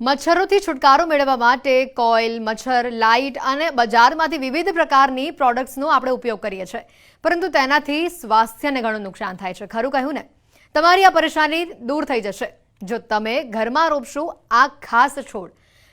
મચ્છરોથી છુટકારો મેળવવા માટે કોઇલ, મચ્છર, લાઇટ અને બજારમાંથી વિવિધ પ્રકારની પ્રોડક્ટ્સનો આપણે ઉપયોગ કરીએ છીએ. પરંતુ તેનાથી સ્વાસ્થ્યને ઘણું નુકસાન થાય છે. ખરું કહ્યું ને? તમારી આ પરેશાની દૂર થઈ જશે. જો તમે ઘરમાં રોપશો, આ ખાસ છોડ.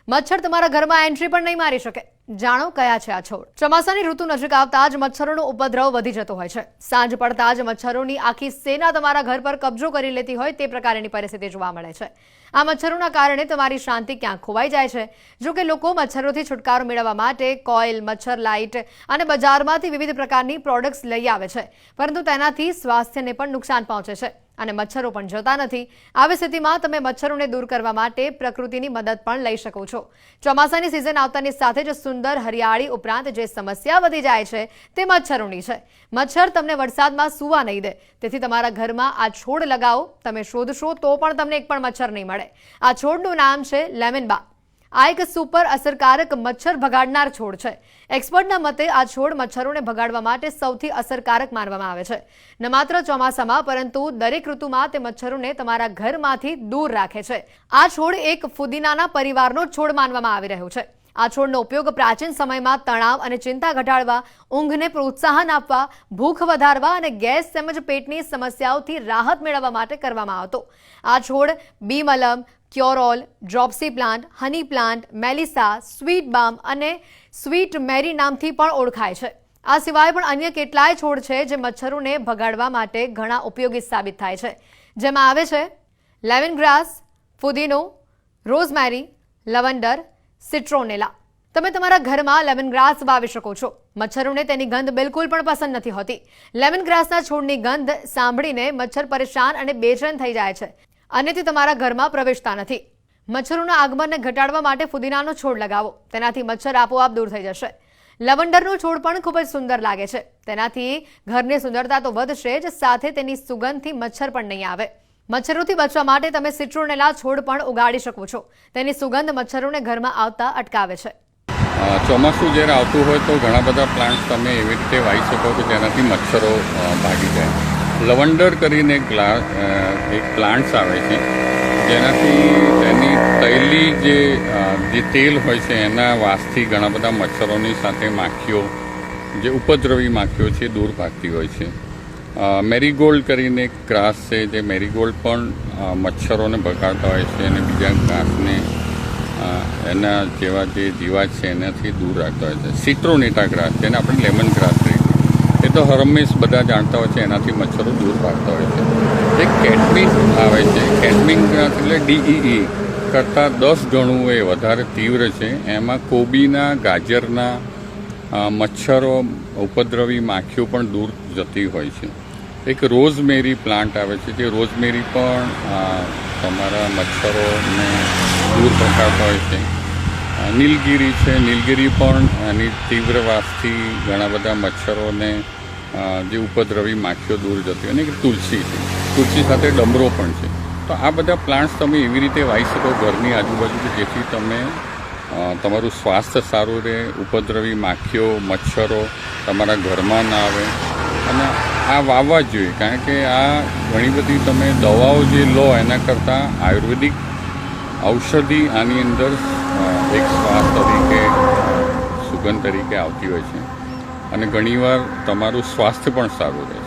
મચ્છર તમારા ઘરમાં એન્ટ્રી પણ નહીં મારી શકે. જાણો કયા છે આ છોડ? ચોમાસાની ઋતુ નજીક આવતા જ મચ્છરોનો ઉપદ્રવ વધી જતો હોય છે. સાંજ પડતા જ મચ્છરોની આખી સેના તમારા ઘર પર કબજો કરી લેતી હોય તે પ્રકારની પરિસ્થિતિ જોવા મળે છે. આ મચ્છરોના કારણે તમારી શાંતિ ક્યાં ખોવાઈ જાય છે. જો કે લોકો મચ્છરોથી છુટકારો મેળવવા માટે કોઇલ મચ્છર, લાઇટ અને બજારમાંથી વિવિધ પ્રકારની પ્રોડક્ટ્સ લઈ આવે છે. પરંતુ તેનાથી સ્વાસ્થ્યને પણ નુકસાન પહોંચે છે. અને મચ્છરો પણ જતા નથી. આવી સ્થિતિમાં તમે મચ્છરોને દૂર કરવા માટે પ્રકૃતિની મદદ પણ લઈ શકો છો. ચોમાસાની સિઝન આવતાની સાથે જ સુંદર હરિયાળી ઉપરાંત જે સમસ્યા વધી જાય છે તે મચ્છરોની છે. મચ્છર તમને વરસાદમાં સૂવા નહીં દે. તેથી તમારા ઘરમાં આ છોડ લગાવો. તમે શોધશો તો પણ તમને એક પણ મચ્છર નહીં મળે. આ છોડનું નામ છે લેમનબા આ એક સુપર અસરકારક મચ્છર ભગાડનાર છોડ છે. એક્સપર્ટના મતે આ છોડ મચ્છરોને ભગાડવા માટે સૌથી અસરકારક માનવામાં આવે છે. ન માત્ર ચોમાસામાં, પરંતુ દરેક ઋતુમાં તે મચ્છરોને તમારા ઘરમાંથી દૂર રાખે છે. આ છોડ એક ફુદીનાના પરિવારનો છોડ માનવામાં આવી રહ્યો છે. આ છોડનો ઉપયોગ પ્રાચીન સમયમાં તણાવ અને ચિંતા ઘટાડવા, ઊંઘને પ્રોત્સાહન આપવા, ભૂખ વધારવા અને ગેસ તેમજ પેટની સમસ્યાઓથી રાહત મેળવવા માટે કરવામાં આવતો. આ છોડ બીમલમ ક્યોરોલ dropsy plant honey plant Melissa sweet balm અને સ્વીટ મેરી નામથી પણ ઓળખાય છે. આ સિવાય પણ અન્ય કેટલાય છોડ છે જે મચ્છરોને ભગાડવા માટે ઘણા ઉપયોગી સાબિત થાય છે. જેમાં આવે છે લેમન ગ્રાસ ફુદીનો રોઝમેરી લવંડર સિટ્રોનેલા તમે તમારા ઘરમાં લેમન ગ્રાસ વાવી શકો છો. મચ્છરોને તેની ગંધ બિલકુલ પણ પસંદ નથી હોતી. લેમન ગ્રાસના છોડની ગંધ સાંભળીને મચ્છર પરેશાન અને બેચેન થઈ જાય છે. અને તે તમારા ઘરમાં પ્રવેશતા નથી. મચ્છરોના આગમનને ઘટાડવા માટે ફુદીનાનો છોડ લગાવો. તેનાથી મચ્છર આપોઆપ દૂર થઈ જશે. લવંડરનો છોડ પણ ખૂબ જ સુંદર લાગે છે. તેનાથી ઘરની સુંદરતા તો વધશે જ, સાથે તેની સુગંધથી મચ્છર પણ નહીં આવે. મચ્છરોથી બચવા માટે તમે સિટ્રોનેલા છોડ પણ ઉગાડી શકો છો. તેની સુગંધ મચ્છરોને ઘરમાં આવતા અટકાવે છે. ચોમાસું જ્યારે આવતું હોય તો ઘણા બધા પ્લાન્ટ તમે એવી રીતે વાવી શકો કે જેનાથી મચ્છરો ભાગી જાય. લવંડર કરીને ગ્લા એક પ્લાન્ટ્સ આવે છે. જેનાથી તેની તૈલી જે જે તેલ હોય છે, એના વાસથી ઘણા બધા મચ્છરોની સાથે માખીઓ, જે ઉપદ્રવી માખીઓ છે દૂર ભાગતી હોય છે. મેરીગોલ્ડ કરીને એક ગ્રાસ છે, જે મેરીગોલ્ડ પણ મચ્છરોને ભગાડતા હોય છે અને બીજા ઘાસને એના જેવા જે જીવાત છે, એનાથી દૂર રાખતા હોય છે. સિટ્રોનેટા ગ્રાસ, જેને આપણે લેમન ગ્રાસ કહીએ. તો હરમેશ બધા જાણતા હોય છે, એનાથી મચ્છરો દૂર ભાગતા હોય છે. એક કેટમિંગ આવે છે ગ્રાસ એટલે ડીઈઈ કરતાં દસ ગણું એ વધારે તીવ્ર છે. એમાં કોબીના, ગાજરના મચ્છરો, ઉપદ્રવી, માખીઓ પણ દૂર જતી હોય છે. એક રોઝમેરી પ્લાન્ટ આવે છે, જે રોઝમેરી પણ તમારા મચ્છરોને દૂર ભગાડતા હોય છે. નીલગીરી છે, નીલગીરી પણ એની તીવ્ર વાસથી ઘણા બધા મચ્છરોને જે ઉપદ્રવી માખીઓ દૂર જતી અને તુલસી છે તુલસી સાથે ડમરો પણ છે. તો આ બધા પ્લાન્ટ્સ તમે એવી રીતે વાવી શકો ઘરની આજુબાજુ કે જેથી તમે તમારું સ્વાસ્થ્ય સારું રહે, ઉપદ્રવી માખીઓ, મચ્છરો તમારા ઘરમાં ના આવે. અને આ વાવવા જોઈએ, કારણ કે આ ઘણી બધી તમે દવાઓ જે લો એના કરતાં આયુર્વેદિક ઔષધિ આની અંદર એક શ્વાસ તરીકે, સુગંધ તરીકે આવતી હોય છે. અને ઘણીવાર તમારું સ્વાસ્થ્ય પણ સારું રહે